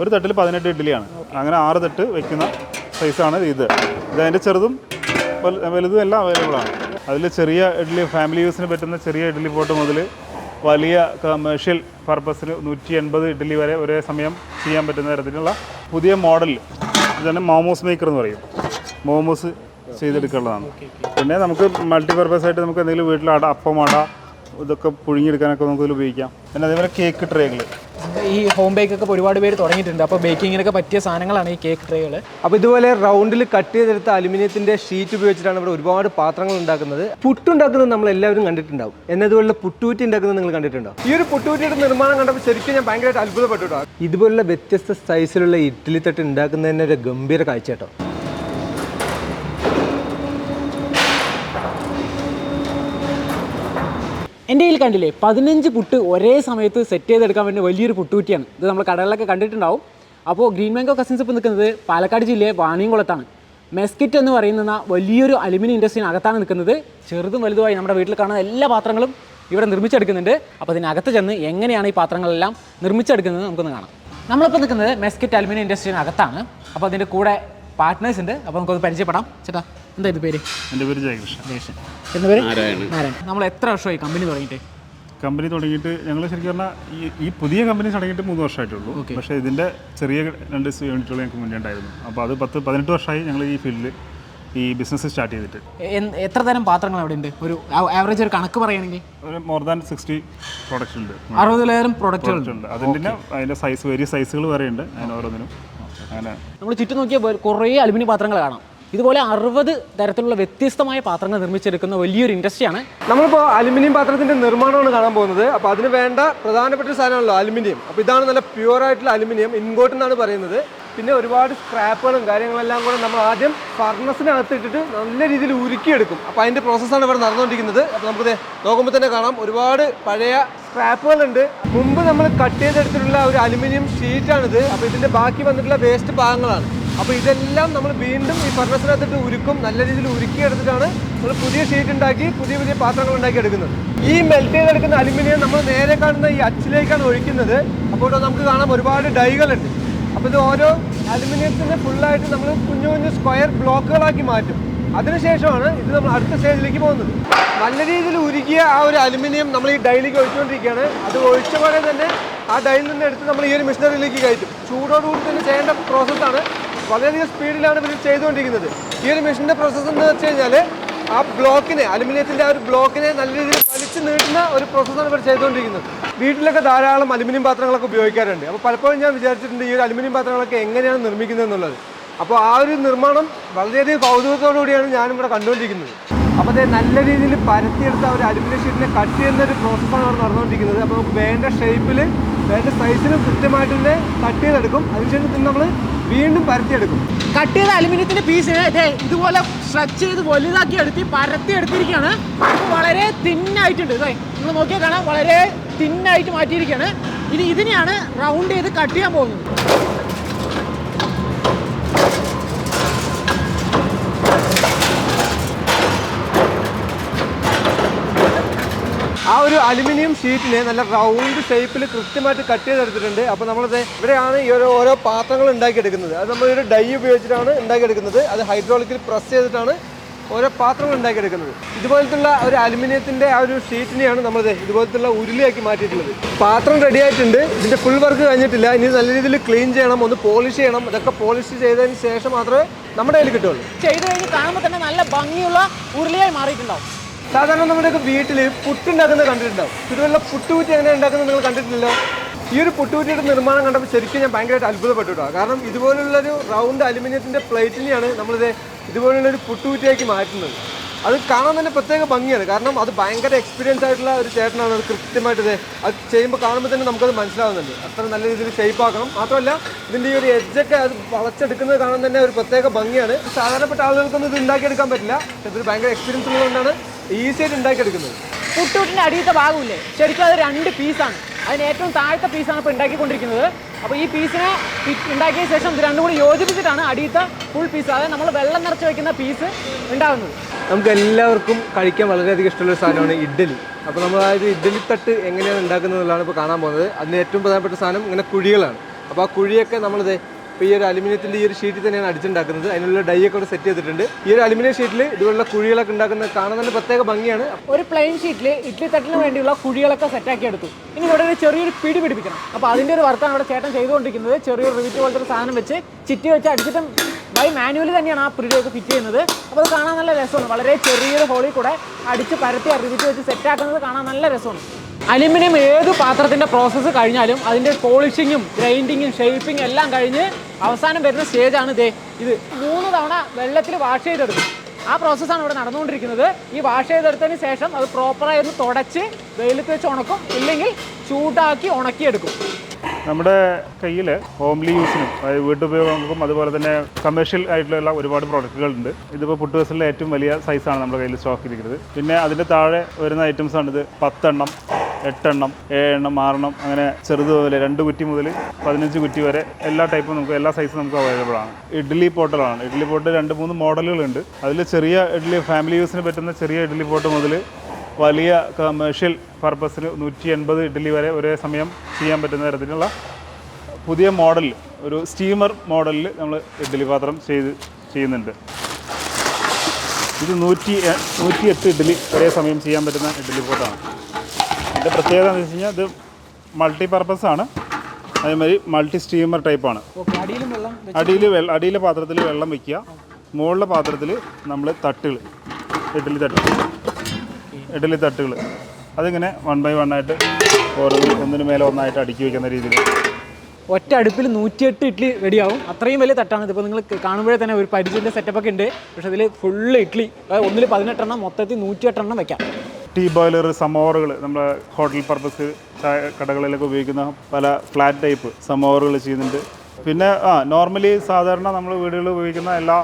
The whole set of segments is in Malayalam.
ഒരു തട്ടിൽ പതിനെട്ട് ഇഡ്ഡലിയാണ്. അങ്ങനെ ആറ് തട്ട് വെക്കുന്ന സൈസാണ് ഇത്. ഇത് അതിന്റെ ചെറുതും വലുതും എല്ലാം അവൈലബിൾ ആണ്. അതിൽ ചെറിയ ഇഡ്ഡലി ഫാമിലി യൂസിന് പറ്റുന്ന ചെറിയ ഇഡ്ഡലി പോട്ട് മുതൽ വലിയ കമേഴ്ഷ്യൽ പർപ്പസിന് നൂറ്റി എൺപത് ഇഡ്ഡലി വരെ ഒരേ സമയം ചെയ്യാൻ പറ്റുന്ന തരത്തിലുള്ള പുതിയ മോഡൽ ഇതാണ് മോമോസ് മേക്കർ എന്ന് പറയും. മോമോസ് ചെയ്തെടുക്കാനുള്ളതാണ്. പിന്നെ നമുക്ക് മൾട്ടി പർപ്പസ് ആയിട്ട് നമുക്ക് എന്തെങ്കിലും വീട്ടിൽ അട അപ്പം അട ഇതൊക്കെ പുഴുങ്ങിയെടുക്കാനൊക്കെ നമുക്ക് ഇതിൽ ഉപയോഗിക്കാം. പിന്നെ അതേപോലെ കേക്ക് ട്രേകൾ ഈ ഹോം ബേക്ക് ഒക്കെ ഒരുപാട് പേര് തുടങ്ങിയിട്ടുണ്ട്. അപ്പോൾ ബേക്കിങ്ങിനൊക്കെ പറ്റിയ സാധനങ്ങളാണ് ഈ കേക്ക് ട്രേകൾ അപ്പോൾ ഇതുപോലെ റൗണ്ടിൽ കട്ട് ചെയ്തെടുത്ത അലുമിനിയത്തിന്റെ ഷീറ്റ് ഉപയോഗിച്ചിട്ടാണ് ഇവിടെ ഒരുപാട് പാത്രങ്ങൾ ഉണ്ടാക്കുന്നത്. പുട്ടുണ്ടാക്കുന്നത് നമ്മൾ എല്ലാവരും കണ്ടിട്ടുണ്ടാവും. എന്നതുപോലെ പുട്ടൂറ്റി ഉണ്ടാക്കുന്നത് നിങ്ങൾ കണ്ടിട്ടുണ്ടോ? ഈ ഒരു പുട്ടൂറ്റിയുടെ നിർമ്മാണം കണ്ടപ്പോൾ ശരിക്കും ഞാൻ ഭയങ്കരമായിട്ട് അത്ഭുതപ്പെട്ടു കേട്ടോ. ഇതുപോലുള്ള വ്യത്യസ്ത സൈസിലുള്ള ഇഡ്ഡലി തട്ട് ഉണ്ടാക്കുന്നതിന് ഒരു ഗംഭീര കാഴ്ച കേട്ടോ. എന്റെ കയ്യിൽ കണ്ടില്ലേ പതിനഞ്ച് പുട്ട് ഒരേ സമയത്ത് സെറ്റ് ചെയ്തെടുക്കാൻ വേണ്ടി വലിയൊരു പുട്ടുകുറ്റിയാണ്. ഇത് നമ്മൾ കടകളിലൊക്കെ കണ്ടിട്ടുണ്ടാവും. അപ്പോൾ ഗ്രീൻ മാംഗോ കസിൻസ് ഇപ്പോൾ നിൽക്കുന്നത് പാലക്കാട് ജില്ലയിലെ വാണിയംകുളത്താണ്. മെസ്കിറ്റ് എന്ന് പറയുന്ന വലിയൊരു അലുമിനിയം ഇൻഡസ്ട്രിനകത്താണ് നിൽക്കുന്നത്. ചെറുതും വലുതുമായി നമ്മുടെ വീട്ടിൽ കാണുന്ന എല്ലാ പാത്രങ്ങളും ഇവിടെ നിർമ്മിച്ചെടുക്കുന്നുണ്ട്. അപ്പോൾ ഇതിനകത്ത് ചെന്ന് എങ്ങനെയാണ് ഈ പാത്രങ്ങളെല്ലാം നിർമ്മിച്ചെടുക്കുന്നത് നമുക്കൊന്ന് കാണാം. നമ്മളിപ്പോൾ നിൽക്കുന്നത് മെസ്കിറ്റ് അലുമിനിയം ഇൻഡസ്ട്രിനകത്താണ് അപ്പോൾ അതിന്റെ കൂടെ പാർട്ട്നേഴ്സ് ഉണ്ട്. അപ്പോൾ നമുക്കൊന്ന് പരിചയപ്പെടാം. ചേട്ടാ. എന്താ ഇത് പേര്? എന്റെ പേര് ജയകൃഷ്ണൻ. ജയകൃഷ്ണൻ. എന്ന പേര്? നാരായണൻ. നമ്മൾ എത്ര വർഷമായി കമ്പനി തുടങ്ങിയിട്ട്? കമ്പനി തുടങ്ങിയിട്ട് ഞങ്ങൾ ശരിക്കും പറഞ്ഞാൽ ഈ ഈ പുതിയ കമ്പനി തുടങ്ങിയിട്ട് മൂന്ന് വർഷമായിട്ടുള്ളൂ. പക്ഷേ ഇതിന്റെ ചെറിയ രണ്ട് യൂണിറ്റുകൾ ഞങ്ങൾക്ക് മുന്നേ ഉണ്ടായിരുന്നു. അപ്പോൾ അത് പത്ത് പതിനെട്ട് വർഷമായി ഞങ്ങൾ ഈ ഫീൽഡിൽ ഈ ബിസിനസ് സ്റ്റാർട്ട് ചെയ്തിട്ട്. എത്ര തരം പാത്രങ്ങൾ അവിടെ ഉണ്ട്? ഒരു ആവറേജ് ഒരു കണക്ക് പറയുകയാണെങ്കിൽ. ഒരു മോർ ദാൻ സിക്സ്റ്റി പ്രോഡക്റ്റ്സ് ഉണ്ട്. അറുപതിലേറെ പ്രൊഡക്റ്റുകൾ ഉണ്ട്. അതിന്റെ അതിന്റെ സൈസ് വേരിയ സൈസുകൾ വരെ ഉണ്ട് അതിന് ഓരോന്നിനും. അങ്ങനെ. നമ്മൾ ചുറ്റും നോക്കിയാൽ കുറേ അലുമിനിയം പാത്രങ്ങൾ കാണാം. ഇതുപോലെ അറുപത് തരത്തിലുള്ള വ്യത്യസ്തമായ പാത്രങ്ങൾ നിർമ്മിച്ചെടുക്കുന്ന വലിയൊരു ഇൻഡസ്ട്രിയാണ്. നമ്മളിപ്പോൾ അലുമിനിയം പാത്രത്തിന്റെ നിർമ്മാണമാണ് കാണാൻ പോകുന്നത്. അപ്പോൾ അതിന് വേണ്ട പ്രധാനപ്പെട്ട സാധനമാണല്ലോ അലുമിനിയം. അപ്പോൾ ഇതാണ് നല്ല പ്യുവർ ആയിട്ടുള്ള അലുമിനിയം ഇൻഗോട്ട് എന്നാണ് പറയുന്നത്. പിന്നെ ഒരുപാട് സ്ക്രാപ്പുകളും കാര്യങ്ങളെല്ലാം കൂടെ നമ്മൾ ആദ്യം ഫർണസിനകത്ത് ഇട്ടിട്ട് നല്ല രീതിയിൽ ഉരുക്കിയെടുക്കും. അപ്പോൾ അതിന്റെ പ്രോസസ്സാണ് ഇവിടെ നടന്നുകൊണ്ടിരിക്കുന്നത്. അപ്പോൾ നമുക്ക് നോക്കുമ്പോൾ തന്നെ കാണാം. ഒരുപാട് പഴയ സ്ക്രാപ്പുകളുണ്ട് മുമ്പ് നമ്മൾ കട്ട് ചെയ്തെടുത്തിട്ടുള്ള ഒരു അലുമിനിയം ഷീറ്റാണിത് അപ്പോൾ ഇതിന്റെ ബാക്കി വന്നിട്ടുള്ള വേസ്റ്റ് ഭാഗങ്ങളാണ്. അപ്പോൾ ഇതെല്ലാം നമ്മൾ വീണ്ടും ഈ ഫർണസിനകത്തിട്ട് ഉരുക്കും നല്ല രീതിയിൽ ഉരുക്കിയെടുത്തിട്ടാണ് നമ്മൾ പുതിയ ഷീറ്റ് ഉണ്ടാക്കി പുതിയ പുതിയ പാത്രങ്ങൾ ഉണ്ടാക്കി എടുക്കുന്നത്. ഈ മെൽറ്റ് ചെയ്തെടുക്കുന്ന അലുമിനിയം നമ്മൾ നേരെ കാണുന്ന ഈ അച്ചിലേക്കാണ് ഒഴിക്കുന്നത്. അപ്പോൾ നമുക്ക് കാണാം ഒരുപാട് ഡൈകളുണ്ട്. അപ്പോൾ ഇത് ഓരോ അലുമിനിയത്തിന്റെ ഫുള്ളായിട്ട് നമ്മൾ കുഞ്ഞു കുഞ്ഞു സ്ക്വയർ ബ്ലോക്കുകളാക്കി മാറ്റും. അതിനുശേഷമാണ് ഇത് നമ്മൾ അടുത്ത സ്റ്റേജിലേക്ക് പോകുന്നത്. നല്ല രീതിയിൽ ഉരുക്കിയ ആ ഒരു അലുമിനിയം നമ്മൾ ഈ ഡൈയിലേക്ക് ഒഴിച്ചുകൊണ്ടിരിക്കുകയാണ്. അത് ഒഴിച്ച പോലെ തന്നെ ആ ഡൈയിൽ നിന്ന് എടുത്ത് നമ്മൾ ഈ ഒരു മെഷീനറിയിലേക്ക് കയറ്റും. ചൂടോടുകൂടി തന്നെ ചെയ്യേണ്ട പ്രോസസ്സാണ് വളരെയധികം സ്പീഡിലാണ് ഇവർ ചെയ്തുകൊണ്ടിരിക്കുന്നത്. ഈ ഒരു മെഷീന്റെ പ്രോസസ്സ് എന്ന് വെച്ച് കഴിഞ്ഞാൽ ആ ബ്ലോക്കിനെ അലുമിനിയത്തിന്റെ ആ ഒരു ബ്ലോക്കിനെ നല്ല രീതിയിൽ വലിച്ചു നീട്ടുന്ന ഒരു പ്രോസസ്സാണ് ഇവർ ചെയ്തുകൊണ്ടിരിക്കുന്നത്. വീട്ടിലൊക്കെ ധാരാളം അലുമിനിയം പാത്രങ്ങളൊക്കെ ഉപയോഗിക്കാറുണ്ട്. അപ്പോൾ പലപ്പോഴും ഞാൻ വിചാരിച്ചിട്ടുണ്ട് ഈ ഒരു അലുമിനിയം പാത്രങ്ങളൊക്കെ എങ്ങനെയാണ് നിർമ്മിക്കുന്നത് എന്നുള്ളത്. അപ്പോൾ ആ ഒരു നിർമ്മാണം വളരെയധികം കൗതുകത്തോടു കൂടിയാണ് ഞാനിവിടെ കണ്ടുകൊണ്ടിരിക്കുന്നത്. അപ്പോൾ അത് നല്ല രീതിയിൽ പരത്തിയെടുത്ത ഒരു അലുമിനിയം ഷീറ്റിനെ കട്ട് ചെയ്യുന്ന ഒരു പ്രോസസ്സാണ് അവിടെ നടന്നുകൊണ്ടിരിക്കുന്നത്. അപ്പോൾ നമുക്ക് വേണ്ട ഷേപ്പിൽ വേണ്ട സൈസിന് കൃത്യമായിട്ട് തന്നെ കട്ട് ചെയ്തെടുക്കും. അതിനുശേഷം നമ്മൾ വീണ്ടും പരത്തിയെടുക്കും. കട്ട് ചെയ്ത അലുമിനിയത്തിന്റെ പീസ് ഇതുപോലെ സ്ട്രെച്ച് ചെയ്ത് വലുതാക്കി എടുത്തി പരത്തി എടുത്തിരിക്കുകയാണ്. വളരെ തിന്നായിട്ടുണ്ട് ഇതേ നിങ്ങൾ നോക്കിയാൽ കാണാം വളരെ തിന്നായിട്ട് മാറ്റിയിരിക്കുകയാണ്. ഇനി ഇതിനെയാണ് റൗണ്ട് ചെയ്ത് കട്ട് ചെയ്യാൻ പോകുന്നത്. ആ ഒരു അലുമിനിയം ഷീറ്റിനെ നല്ല റൗണ്ട് ഷേപ്പിൽ കൃത്യമായിട്ട് കട്ട് ചെയ്തെടുത്തിട്ടുണ്ട്. അപ്പോൾ നമ്മളത് ഇവിടെയാണ് ഈ ഒരു ഓരോ പാത്രങ്ങൾ ഉണ്ടാക്കിയെടുക്കുന്നത്. അത് നമ്മൾ ഒരു ഡൈ ഉപയോഗിച്ചിട്ടാണ് ഉണ്ടാക്കിയെടുക്കുന്നത്. അത് ഹൈഡ്രോളിക്കിൽ പ്രസ് ചെയ്തിട്ടാണ് ഓരോ പാത്രങ്ങൾ ഉണ്ടാക്കിയെടുക്കുന്നത്. ഇതുപോലത്തുള്ള ഒരു അലുമിനിയത്തിന്റെ ആ ഒരു ഷീറ്റിനെയാണ് നമ്മളത് ഇതുപോലത്തുള്ള ഉരുളിയാക്കി മാറ്റിയിട്ടുള്ളത്. പാത്രം റെഡി ആയിട്ടുണ്ട്. ഇതിന്റെ ഫുൾ വർക്ക് കഴിഞ്ഞിട്ടില്ല. ഇനി നല്ല രീതിയിൽ ക്ലീൻ ചെയ്യണം ഒന്ന് പോളിഷ് ചെയ്യണം. ഇതൊക്കെ പോളിഷ് ചെയ്തതിന് ശേഷം മാത്രമേ നമ്മുടെ കയ്യിൽ കിട്ടുള്ളൂ ചെയ്ത് കഴിഞ്ഞ് കാണുമ്പോൾ തന്നെ നല്ല ഭംഗിയുള്ള ഉരുളിയായി മാറിയിട്ടുണ്ടാവും. സാധാരണ നമ്മുടെയൊക്കെ വീട്ടിൽ പുട്ടുണ്ടാക്കുന്നത് കണ്ടിട്ടുണ്ടാവും. ഇതുപോലെ പുട്ടുകുറ്റി എങ്ങനെ ഉണ്ടാക്കുന്നത് നിങ്ങൾ കണ്ടിട്ടില്ലല്ലോ? ഈ ഒരു പുട്ടുകുറ്റിയുടെ നിർമ്മാണം കണ്ടപ്പോൾ ശരിക്കും ഞാൻ ഭയങ്കരമായിട്ട് അത്ഭുതപ്പെട്ടു കേട്ടോ കാരണം ഇതുപോലുള്ളൊരു റൗണ്ട് അലുമിനിയത്തിന്റെ പ്ലേറ്റിനെയാണ് നമ്മളിത് ഇതുപോലുള്ളൊരു പുട്ടുകുറ്റിയാക്കി മാറ്റുന്നത്. അത് കാണാൻ തന്നെ പ്രത്യേക ഭംഗിയാണ്. കാരണം അത് ഭയങ്കര എക്സ്പീരിയൻസ് ആയിട്ടുള്ള ഒരു ചേട്ടനാണ്. അത് കൃത്യമായിട്ട് അത് ചെയ്യുമ്പോൾ കാണുമ്പോൾ തന്നെ നമുക്കത് മനസ്സിലാവുന്നുണ്ട്. അത്ര നല്ല രീതിയിൽ ഷേപ്പ് ആക്കണം. മാത്രമല്ല ഇതിന്റെ ഈ ഒരു എഡ്ജൊക്കെ അത് വളച്ചെടുക്കുന്നത് കാണാൻ തന്നെ ഒരു പ്രത്യേക ഭംഗിയാണ്. സാധാരണപ്പെട്ട ആളുകൾക്കൊന്നും ഇത് ഉണ്ടാക്കിയെടുക്കാൻ പറ്റില്ല. ഇതൊരു ഭയങ്കര എക്സ്പീരിയൻസ് ഉള്ളതുകൊണ്ടാണ് ഈസി ആയിട്ട് ഉണ്ടാക്കിയെടുക്കുന്നത്. പുട്ടുവിട്ടിന്റെ അടിയത്തെ ഭാഗമില്ലേ? ശരിക്കും അത് രണ്ട് പീസാണ്. അതിന് ഏറ്റവും താഴത്തെ പീസാണ് ഇപ്പോൾ ഉണ്ടാക്കിക്കൊണ്ടിരിക്കുന്നത്. അപ്പോൾ ഈ പീസിനെ ഉണ്ടാക്കിയ ശേഷം ഇത് രണ്ടും കൂടി യോജിപ്പിച്ചിട്ടാണ് അടിയത്തെ ഫുൾ പീസ് അതായത് നമ്മൾ വെള്ളം നിറച്ച് വെക്കുന്ന പീസ് ഉണ്ടാകുന്നത് നമുക്ക് എല്ലാവർക്കും കഴിക്കാൻ വളരെയധികം ഇഷ്ടമുള്ള ഒരു സാധനമാണ് ഇഡ്ഡലി. അപ്പോൾ നമ്മൾ ഒരു ഇഡ്ഡലി തട്ട് എങ്ങനെയാണ് ഉണ്ടാക്കുന്നത് എന്നുള്ളതാണ് ഇപ്പോൾ കാണാൻ പോകുന്നത്. അതിന് ഏറ്റവും പ്രധാനപ്പെട്ട സാധനം ഇങ്ങനെ കുഴികളാണ്. അപ്പോൾ ആ കുഴിയൊക്കെ നമ്മളിത് ഇപ്പോൾ ഈ ഒരു അലുമിനിയത്തിന്റെ ഈ ഒരു ഷീറ്റിൽ തന്നെയാണ് അടിച്ചുണ്ടാക്കുന്നത്. അതിനുള്ള ഡൈ ഒക്കെ സെറ്റ് ചെയ്തിട്ടുണ്ട്. ഈ ഒരു അലുമിനിയം ഷീറ്റിൽ ഇതുപോലുള്ള കുഴികളൊക്കെ ഉണ്ടാക്കുന്ന തന്നെ പ്രത്യേക ഭംഗിയാണ്. ഒരു പ്ലെയിൻ ഷീറ്റിൽ ഇഡ്ലി തട്ടിന് വേണ്ടിയുള്ള കുഴികളൊക്കെ സെറ്റാക്കി എടുത്തു. ഇനി ഇവിടെ ഒരു ചെറിയൊരു പിടി പിടിപ്പിക്കണം. അപ്പോൾ അതിന്റെ ഒരു വർക്കാണ് ഇവിടെ ചേട്ടൻ ചെയ്തുകൊണ്ടിരിക്കുന്നത്. ചെറിയൊരു റിവിറ്റ് പോലത്തെ ഒരു സാധനം വെച്ച് ചിറ്റി വെച്ച് അടിച്ചിട്ടും ബൈ മാനുവലി തന്നെയാണ് ആ പിടിയൊക്കെ ഫിറ്റ് ചെയ്യുന്നത്. അപ്പോൾ അത് കാണാൻ നല്ല രസമാണ്. വളരെ ചെറിയൊരു ഹോളിൽ കൂടെ അടിച്ച് പരത്തി റിവിറ്റ് വെച്ച് സെറ്റാക്കുന്നത് കാണാൻ നല്ല രസമാണ്. അലുമിനിയം ഏത് പാത്രത്തിന്റെ പ്രോസസ്സ് കഴിഞ്ഞാലും അതിന്റെ പോളിഷിങ്ങും ഗ്രൈൻഡിങ്ങും ഷേപ്പിങ്ങും എല്ലാം കഴിഞ്ഞ് അവസാനം വരുന്ന സ്റ്റേജാണ് ഇതേ ഇത്. മൂന്ന് തവണ വെള്ളത്തിൽ വാഷ് ചെയ്തെടുക്കും ആ പ്രോസസ്സാണ് ഇവിടെ നടന്നുകൊണ്ടിരിക്കുന്നത്. ഈ വാഷ് ചെയ്തെടുത്തതിന് ശേഷം അത് പ്രോപ്പറായി ഒന്ന് തുടച്ച് വെയിലത്ത് വെച്ച് ഉണക്കും. ഇല്ലെങ്കിൽ ചൂടാക്കി ഉണക്കിയെടുക്കും. നമ്മുടെ കയ്യിൽ ഹോംലി യൂസിനും അതായത് വീട്ടുപയോഗങ്ങൾക്കും അതുപോലെ തന്നെ കമേഴ്ഷ്യൽ ആയിട്ടുള്ള ഒരുപാട് പ്രോഡക്റ്റുകളുണ്ട് ഇതിപ്പോൾ പുട്ടുവെസലിലെ ഏറ്റവും വലിയ സൈസാണ് നമ്മുടെ കയ്യിൽ സ്റ്റോക്ക് ഇരിക്കുന്നത് പിന്നെ അതിന്റെ താഴെ വരുന്ന ഐറ്റംസാണിത് പത്തെണ്ണം. എട്ടെണ്ണം ഏഴെണ്ണം ആറെണ്ണം അങ്ങനെ ചെറുത് മുതൽ രണ്ട് കുറ്റി മുതൽ പതിനഞ്ച് കുറ്റി വരെ എല്ലാ ടൈപ്പും നമുക്ക് എല്ലാ സൈസും നമുക്ക് അവൈലബിൾ ആണ്. ഇഡ്ഡലി പോട്ടലാണ് ഇഡ്ഡലി പോട്ട് രണ്ട് മൂന്ന് മോഡലുകളുണ്ട് അതിൽ ചെറിയ ഇഡ്ഡലി ഫാമിലി യൂസിന് പറ്റുന്ന ചെറിയ ഇഡ്ഡലി പോട്ട് മുതൽ വലിയ കമേഴ്ഷ്യൽ പർപ്പസിന് നൂറ്റി എൺപത് ഇഡ്ഡലി വരെ ഒരേ സമയം ചെയ്യാൻ പറ്റുന്ന തരത്തിലുള്ള പുതിയ മോഡൽ ഒരു സ്റ്റീമർ മോഡലിൽ നമ്മൾ ഇഡ്ഡലി പാത്രം ചെയ്ത് ചെയ്യുന്നുണ്ട്. ഇത് നൂറ്റി നൂറ്റി എട്ട് ഇഡ്ഡലി ഒരേ സമയം ചെയ്യാൻ പറ്റുന്ന ഇഡ്ഡലി പോട്ടാണ് ഇതിന്റെ പ്രത്യേകത എന്ന് വെച്ച് കഴിഞ്ഞാൽ ഇത് മൾട്ടി പർപ്പസ് ആണ്. അതേമാതിരി മൾട്ടി സ്റ്റീമർ ടൈപ്പാണ് ആണ് അടിയിലും വെള്ളം അടിയിൽ വെള്ളം അടിയിലെ പാത്രത്തിൽ വെള്ളം വെക്കുക. മുകളിലെ പാത്രത്തിൽ നമ്മൾ തട്ടുകൾ ഇഡ്ഡലി തട്ടുകൾ ഇഡ്ഡലി തട്ടുകൾ അതിങ്ങനെ വൺ ബൈ വൺ ആയിട്ട് ഓരോന്ന് ഒന്നിനു മേലെ ഒന്നായിട്ട് അടുക്കി വയ്ക്കുന്ന രീതിയിൽ ഒറ്റ അടുപ്പിൽ നൂറ്റിയെട്ട് ഇഡ്ഡലി റെഡിയാവും അത്രയും വലിയ തട്ടാണ് ഇതിപ്പോൾ നിങ്ങൾ കാണുമ്പോഴേ തന്നെ ഒരു പരിചയന്റെ സെറ്റപ്പൊക്കെ ഉണ്ട്. പക്ഷേ അതിൽ ഫുള്ള് ഇഡ്ഡലി ഒന്നിൽ പതിനെട്ടെണ്ണം മൊത്തത്തിൽ നൂറ്റിയെട്ടെണ്ണം വെക്കാം. ടീ ബോയിലർ സമോറുകൾ നമ്മുടെ ഹോട്ടൽ പർപ്പസ് ചായ കടകളിലൊക്കെ ഉപയോഗിക്കുന്ന പല ഫ്ലാറ്റ് ടൈപ്പ് സമോറുകൾ ചെയ്യുന്നുണ്ട്. പിന്നെ ആ നോർമലി സാധാരണ നമ്മൾ വീടുകളിൽ ഉപയോഗിക്കുന്ന എല്ലാ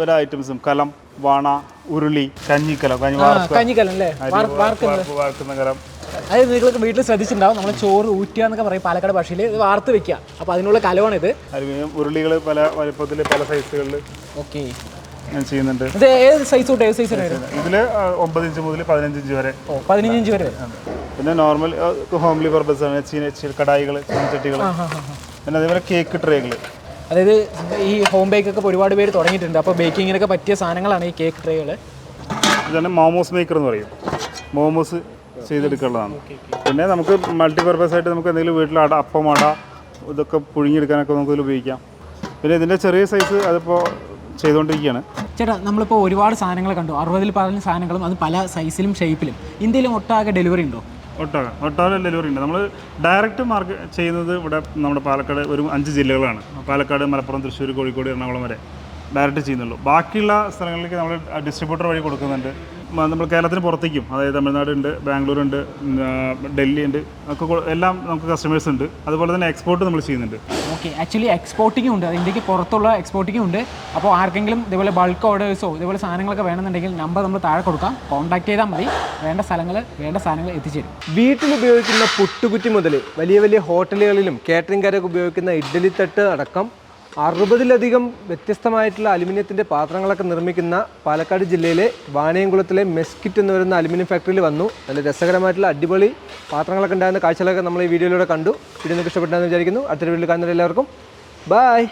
ഒരു ഐറ്റംസും കലം വാണ ഉരുളി കഞ്ഞിക്കലം കഞ്ഞിക്കലം വാർക്കുന്ന. കലം. അതായത് നിങ്ങൾക്ക് വീട്ടിൽ ശ്രദ്ധിച്ചിട്ടുണ്ടാവും നമ്മൾ ചോറ് ഊറ്റുക എന്നൊക്കെ പറയും പാലക്കാട് ഭാഷയിൽ ഇത് വാർത്ത് വെക്കുക. അപ്പോൾ അതിനുള്ള കലമാണിത്. ഉരുളികൾ പല വലുപ്പത്തിൽ പല സൈസുകളിൽ ഓക്കെ ഞാൻ ചെയ്യുന്നുണ്ട്. ഇത് ഏത് സൈസ് തൊട്ട്? ഏത് സൈസ് വരെ ഇതിൽ ഒമ്പത് ഇഞ്ച് മുതൽ പതിനഞ്ച് ഇഞ്ച് വരെ. പതിനഞ്ച് ഇഞ്ച് വരെ. പിന്നെ നോർമൽ ഹോംലി പർപ്പസ് ആണ്. ചീന കടായികൾ ചീനച്ചട്ടികൾ പിന്നെ അതേപോലെ കേക്ക് ട്രേകൾ അതായത് ഈ ഹോം ബേക്ക് ഒക്കെ ഒരുപാട് പേര് തുടങ്ങിയിട്ടുണ്ട്. അപ്പോൾ ബേക്കിങ്ങിനൊക്കെ പറ്റിയ സാധനങ്ങളാണ് ഈ കേക്ക് ട്രേകൾ ഇതാണ് മോമോസ് മേക്കർ എന്ന് പറയും. മോമോസ് ചെയ്തെടുക്കാനുള്ളതാണ്. പിന്നെ നമുക്ക് മൾട്ടി പർപ്പസ് ആയിട്ട് നമുക്ക് എന്തെങ്കിലും വീട്ടിൽ അട അപ്പം അട ഇതൊക്കെ പുഴുങ്ങിയെടുക്കാനൊക്കെ നമുക്ക് ഇതിൽ ഉപയോഗിക്കാം. പിന്നെ ഇതിന്റെ ചെറിയ സൈസ് അതിപ്പോൾ ചെയ്തുകൊണ്ടിരിക്കുകയാണ്. ചേട്ടാ നമ്മളിപ്പോൾ ഒരുപാട് സാധനങ്ങൾ കണ്ടു. അറുപതിൽ പറഞ്ഞ സാധനങ്ങളും അത് പല സൈസിലും ഷേപ്പിലും. ഇന്ത്യയിലും ഒട്ടാകെ ഡെലിവറി ഉണ്ടോ? ഒട്ടാകെ ഒട്ടാകെ ഡെലിവറി ഉണ്ട്. നമ്മൾ ഡയറക്റ്റ് മാർക്ക് ചെയ്യുന്നത് ഇവിടെ നമ്മുടെ പാലക്കാട് ഒരു അഞ്ച് ജില്ലകളാണ്. പാലക്കാട് മലപ്പുറം തൃശ്ശൂർ കോഴിക്കോട് എറണാകുളം വരെ. ഡയറക്റ്റ് ചെയ്യുന്നുള്ളൂ. ബാക്കിയുള്ള സ്ഥലങ്ങളിലേക്ക് നമ്മൾ ഡിസ്ട്രിബ്യൂട്ടർ വഴി കൊടുക്കുന്നുണ്ട്. നമ്മൾ കേരളത്തിന് പുറത്തേക്കും. അതായത് തമിഴ്നാടുണ്ട് ബാംഗ്ലൂരുണ്ട് ബാംഗ്ലൂർ ഉണ്ട് ഡൽഹി ഉണ്ട് ഒക്കെ എല്ലാം നമുക്ക് കസ്റ്റമേഴ്സ് ഉണ്ട്. അതുപോലെ തന്നെ എക്സ്പോർട്ട് നമ്മൾ ചെയ്യുന്നുണ്ട്. ഓക്കെ ആക്ച്വലി എക്സ്പോർട്ടിങ്ങും ഉണ്ട്. ഇന്ത്യയ്ക്ക് പുറത്തുള്ള എക്സ്പോർട്ടിങ്ങും ഉണ്ട്. അപ്പോൾ ആർക്കെങ്കിലും ഇതുപോലെ ബൾക്ക് ഓർഡേഴ്സോ ഇതുപോലെ സാധനങ്ങളൊക്കെ വേണമെന്നുണ്ടെങ്കിൽ നമ്പർ നമ്മൾ താഴെ കൊടുക്കാം. കോൺടാക്ട് ചെയ്താൽ മതി. വേണ്ട സ്ഥലങ്ങൾ വേണ്ട സാധനങ്ങൾ എത്തിച്ചേരും. വീട്ടിൽ ഉപയോഗിക്കുന്ന പുട്ടുകുറ്റി മുതൽ വലിയ വലിയ ഹോട്ടലുകളിലും കാറ്ററിംഗുകാരൊക്കെ ഉപയോഗിക്കുന്ന ഇഡ്ഡലി തട്ട് അടക്കം അറുപതിലധികം വ്യത്യസ്തമായിട്ടുള്ള അലുമിനിയത്തിന്റെ പാത്രങ്ങളൊക്കെ നിർമ്മിക്കുന്ന പാലക്കാട് ജില്ലയിലെ വാനയംകുളത്തിലെ മെസ്കിറ്റ് എന്ന് പറയുന്ന അലുമിനിയം ഫാക്ടറിയിൽ വന്നു. നല്ല രസകരമായിട്ടുള്ള അടിപൊളി പാത്രങ്ങളൊക്കെ ഉണ്ടായിരുന്ന കാഴ്ചകളൊക്കെ നമ്മൾ ഈ വീഡിയോയിലൂടെ കണ്ടു. വീഡിയോ നിങ്ങൾക്ക് ഇഷ്ടപ്പെട്ടെന്ന് വിചാരിക്കുന്നു. അടുത്തൊരു വീഡിയോയിൽ കാണുന്നവരെല്ലാവർക്കും ബൈ.